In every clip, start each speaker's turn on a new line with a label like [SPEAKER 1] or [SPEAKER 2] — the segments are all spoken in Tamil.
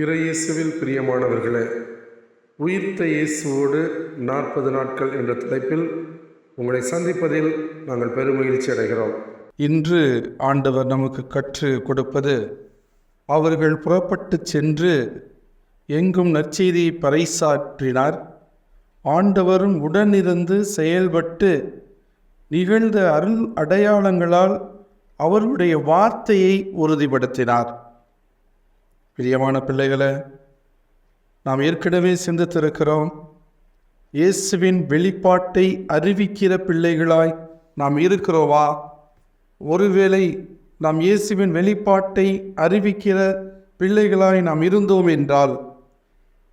[SPEAKER 1] இறையேசுவில் பிரியமானவர்களே உயிர்த்த இயேசுவோடு நாற்பது நாட்கள் என்ற தலைப்பில் உங்களை சந்திப்பதில் நாங்கள் பெருமகிழ்ச்சி அடைகிறோம்.
[SPEAKER 2] இன்று ஆண்டவர் நமக்கு கற்று கொடுப்பது அவர்கள் புறப்பட்டுச் சென்று எங்கும் நற்செய்தியை பறைசாற்றினார். ஆண்டவரும் உடனிருந்து செயல்பட்டு நிகழ்ந்த அருள் அடையாளங்களால் அவருடைய வார்த்தையை உறுதிப்படுத்தினார். பிரியமான பிள்ளைகளை நாம் ஏற்கனவே சிந்தித்திருக்கிறோம். இயேசுவின் வெளிப்பாட்டை அறிவிக்கிற பிள்ளைகளாய் நாம் இருக்கிறோவா ஒருவேளை நாம் இயேசுவின் வெளிப்பாட்டை அறிவிக்கிற பிள்ளைகளாய் நாம் இருந்தோம் என்றால்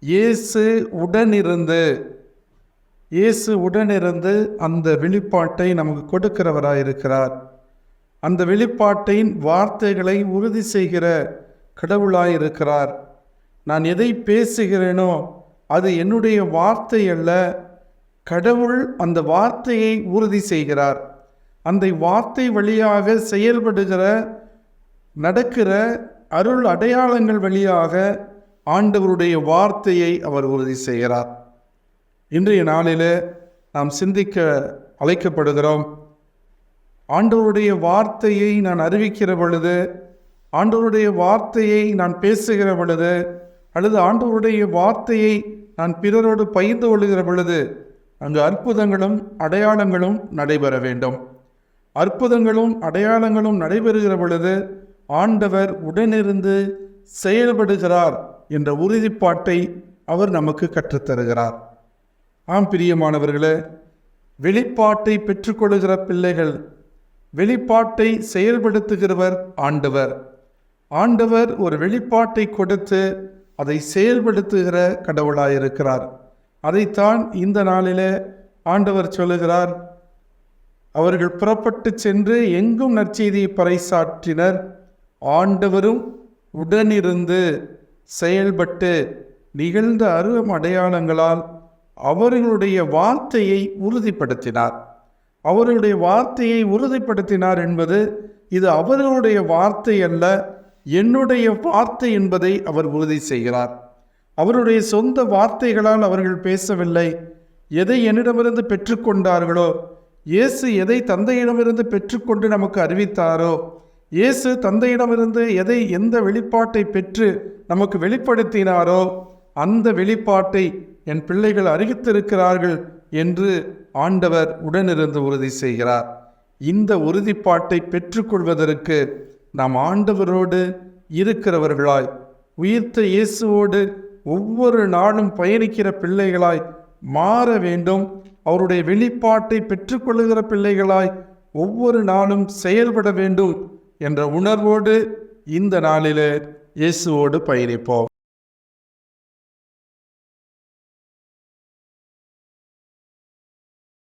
[SPEAKER 2] இயேசு உடனிருந்து இயேசு உடனிருந்து அந்த வெளிப்பாட்டை நமக்கு கொடுக்கிறவராய் இருக்கிறார் அந்த வெளிப்பாட்டின் வார்த்தைகளை உறுதி செய்கிற கடவுளாயிருக்கிறார். நான் எதை பேசுகிறேனோ அது என்னுடைய வார்த்தை அல்ல. கடவுள் அந்த வார்த்தையை உறுதி செய்கிறார். அந்த வார்த்தை வழியாக செயல்படுகிற நடக்கிற அருள் அடையாளங்கள் வழியாக ஆண்டவருடைய வார்த்தையை அவர் உறுதி செய்கிறார். இன்றைய நாளில் நாம் சிந்திக்க அழைக்கப்படுகிறோம். ஆண்டவருடைய வார்த்தையை நான் அறிவிக்கிற பொழுது ஆண்டவருடைய வார்த்தையை நான் பேசுகிற பொழுது அல்லது ஆண்டவருடைய வார்த்தையை நான் பிறரோடு பகிர்ந்து கொள்கிற பொழுது அங்கு அற்புதங்களும் அடையாளங்களும் நடைபெற வேண்டும். அற்புதங்களும் அடையாளங்களும் நடைபெறுகிற பொழுது ஆண்டவர் உடனிருந்து செயல்படுகிறார் என்ற உறுதிப்பாட்டை அவர் நமக்கு கற்றுத்தருகிறார். ஆம் பிரியமானவர்களே வெளிப்பாட்டை பெற்றுக்கொள்கிற பிள்ளைகள் வெளிப்பாட்டை செயல்படுத்துகிறவர் ஆண்டவர். ஆண்டவர் ஒரு வெளிப்பாட்டை கொடுத்து அதை செயல்படுத்துகிற கடவுளாயிருக்கிறார். அதைத்தான் இந்த நாளிலே ஆண்டவர் சொல்லுகிறார். அவர்கள் புறப்பட்டு சென்று எங்கும் நற்செய்தியை பறைசாற்றினர். ஆண்டவரும் உடனிருந்து செயல்பட்டு நிகழ்ந்த அருவம் அடையாளங்களால் அவர்களுடைய வார்த்தையை உறுதிப்படுத்தினார். அவர்களுடைய வார்த்தையை உறுதிப்படுத்தினார் என்பது இது அவர்களுடைய வார்த்தை அல்ல என்னுடைய வார்த்தை என்பதை அவர் உறுதி செய்கிறார். அவருடைய சொந்த வார்த்தைகளால் அவர்கள் பேசவில்லை. எதை என்னிடமிருந்து பெற்றுக்கொண்டார்களோ இயேசு எதை தந்தையிடமிருந்து பெற்றுக்கொண்டு நமக்கு அறிவித்தாரோ இயேசு தந்தையிடமிருந்து எதை எந்த வெளிப்பாட்டை பெற்று நமக்கு வெளிப்படுத்தினாரோ அந்த வெளிப்பாட்டை என் பிள்ளைகள் அறிவித்திருக்கிறார்கள் என்று ஆண்டவர் உடனிருந்து உறுதி செய்கிறார். இந்த உறுதிப்பாட்டை பெற்றுக்கொள்வதற்கு நாம் ஆண்டவரோடு இருக்கிறவர்களாய் உயிர்த்த இயேசுவோடு ஒவ்வொரு நாளும் பயணிக்கிற பிள்ளைகளாய் மாற வேண்டும். அவருடைய வெளிப்பாட்டை பெற்றுக்கொள்ளுகிற பிள்ளைகளாய் ஒவ்வொரு நாளும் செயல்பட வேண்டும் என்ற உணர்வோடு இந்த நாளிலே இயேசுவோடு பயணிப்போம்.